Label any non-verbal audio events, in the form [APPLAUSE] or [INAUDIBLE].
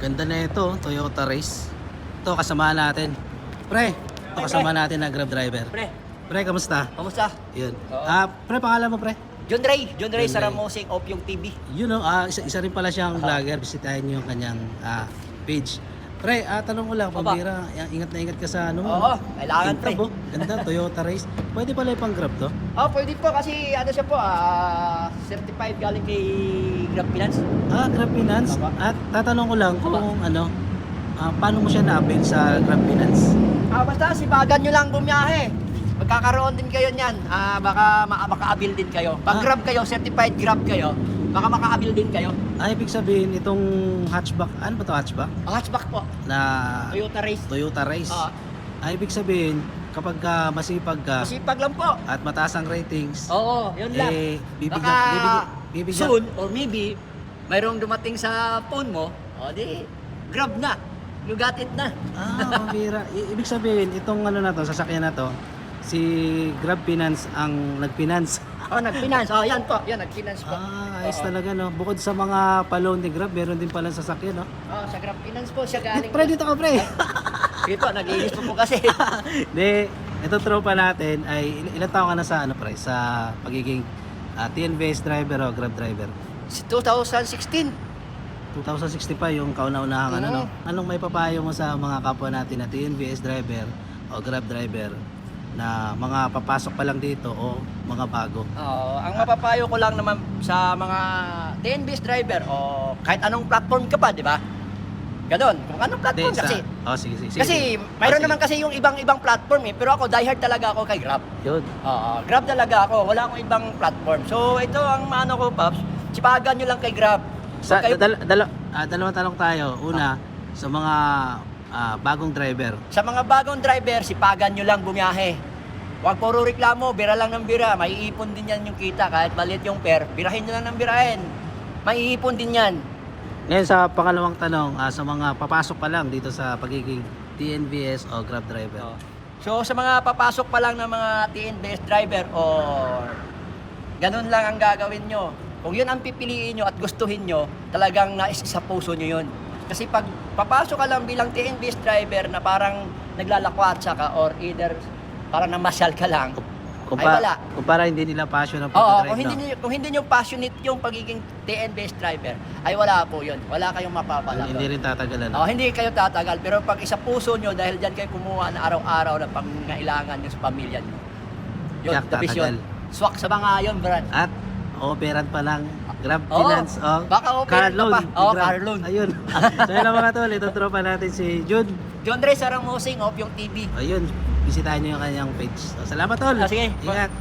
Ganda na ito, Toyota Race. Ito, kasama natin. Pre, ito kasama natin na Grab driver. Pre, Pre, kamusta? kamusta? Yun. Oo. Ah, pre, pangalan mo, pre? John Ray, John Ray John Ray. Saramosing of yung TV. Yun, know, ah, isa, isa rin pala siyang vlogger. Bisitahin niyo yung kanyang ah, page. Pre, ah, tanong ko lang, Opa. ingat na ingat ka sa ano mo. Oo, kailangan, pre. oh. Ganda, Toyota Race. Pwede pala yung pang Grab to? Oh, pwede po kasi ano siya po, ah, certified galing kay Grab Finance. Ah, Grab Finance. Tama. At tatanong ko lang kung ano, ah, paano mo siya na-avail sa Grab Finance? Ah, basta sipagan nyo lang bumiyahe. Magkakaroon din kayo niyan. Ah, baka ma- maka-avail din kayo. Pag Ah. Grab kayo, certified Grab kayo, baka maka-avail din kayo. Ah, ibig sabihin, itong hatchback, ano ba to hatchback? Ang hatchback po, Na Toyota Race. Toyota Race. Ah, Ah, ibig sabihin, kapag ka masipag ka masipag lang po. at mataas ang ratings, Oo, yun lang. eh, bibigyan, Baka bibigyan, bibigyan, soon or maybe mayroong dumating sa phone mo, o di, grab na. You got it na. ah, [LAUGHS] mabira. I- ibig sabihin, itong ano na to, sasakyan na to, si Grab Finance ang nag-finance. Oh, nag-finance. Oh, yan po. Yan, nag-finance po. Ah, ayos Oo. talaga, no? Bukod sa mga pa-loan ni Grab, meron din pala sasakyan, no? Oh, sa Grab Finance po siya galing. pre, dito ka, pre! [LAUGHS] Sige po, nag-iis po po kasi. [LAUGHS] Hindi, ito tropa natin ay il- ilang taon ka na sa ano pre sa pagiging ah, TNVS driver o Grab driver. Si 2016. 2060 pa yung kauna-unahang ano no. Anong may papayo mo sa mga kapwa natin na TNVS driver o Grab driver na mga papasok pa lang dito o mga bago? Oo, ang mapapayo ko lang naman sa mga TNBS driver o kahit anong platform ka pa, di ba? Ganon, kung anong platform Hindi, kasi. Oh, sige, sige. sige. Kasi Oh, mayroon sige. naman kasi yung ibang-ibang platform eh, pero ako diehard talaga ako kay Grab. Yun. Oo, Grab talaga ako, wala akong ibang platform. So ito ang ano ko, Paps, sipagan nyo lang kay Grab. Sa kayo- dal, dal, ah, dalawang tanong tayo. Una, sa mga ah, bagong driver. Sa mga bagong driver, sipagan nyo lang bumiyahe. Huwag puro reklamo, bira lang ng bira. Maiipon din yan yung kita kahit maliit yung per. Birahin nyo lang ng birahin. Maiipon din yan. Ngayon sa pangalawang tanong, ah, sa mga papasok pa lang dito sa pagiging TNVS o Grab driver. So sa mga papasok pa lang ng mga TNBS driver or ganun lang ang gagawin nyo. Kung yun ang pipiliin nyo at gustuhin nyo, talagang nais sa puso nyo yun. Kasi pag papasok ka lang bilang TNBS driver na parang naglalakwatsa ka or either parang namasyal ka lang, Kung, Ay, wala. kung para hindi nila passion ang Oo, pagdadrive, kung hindi no? niyo kung hindi niyo passionate yung pagiging TN-based driver, ay wala po 'yun. Wala kayong mapapala. hindi rin tatagalan. Oh, hindi kayo tatagal, pero pag isa puso nyo dahil diyan kayo kumuha na araw-araw ng pangangailangan niyo sa pamilya niyo. Yun, Yak, the vision. Swak sa mga yun, Brad. At operan pa lang Grab Oo, Finance o baka car operan ka loan. pa. Oo, Grab. car loan. Ayun. [LAUGHS] so yun lang mga tol, ito tropa natin si Jun. John Ray Saramosing of yung TV. Ayun, bisitahin niyo yung kanyang page. So, salamat tol. Ah, sige. Ingat.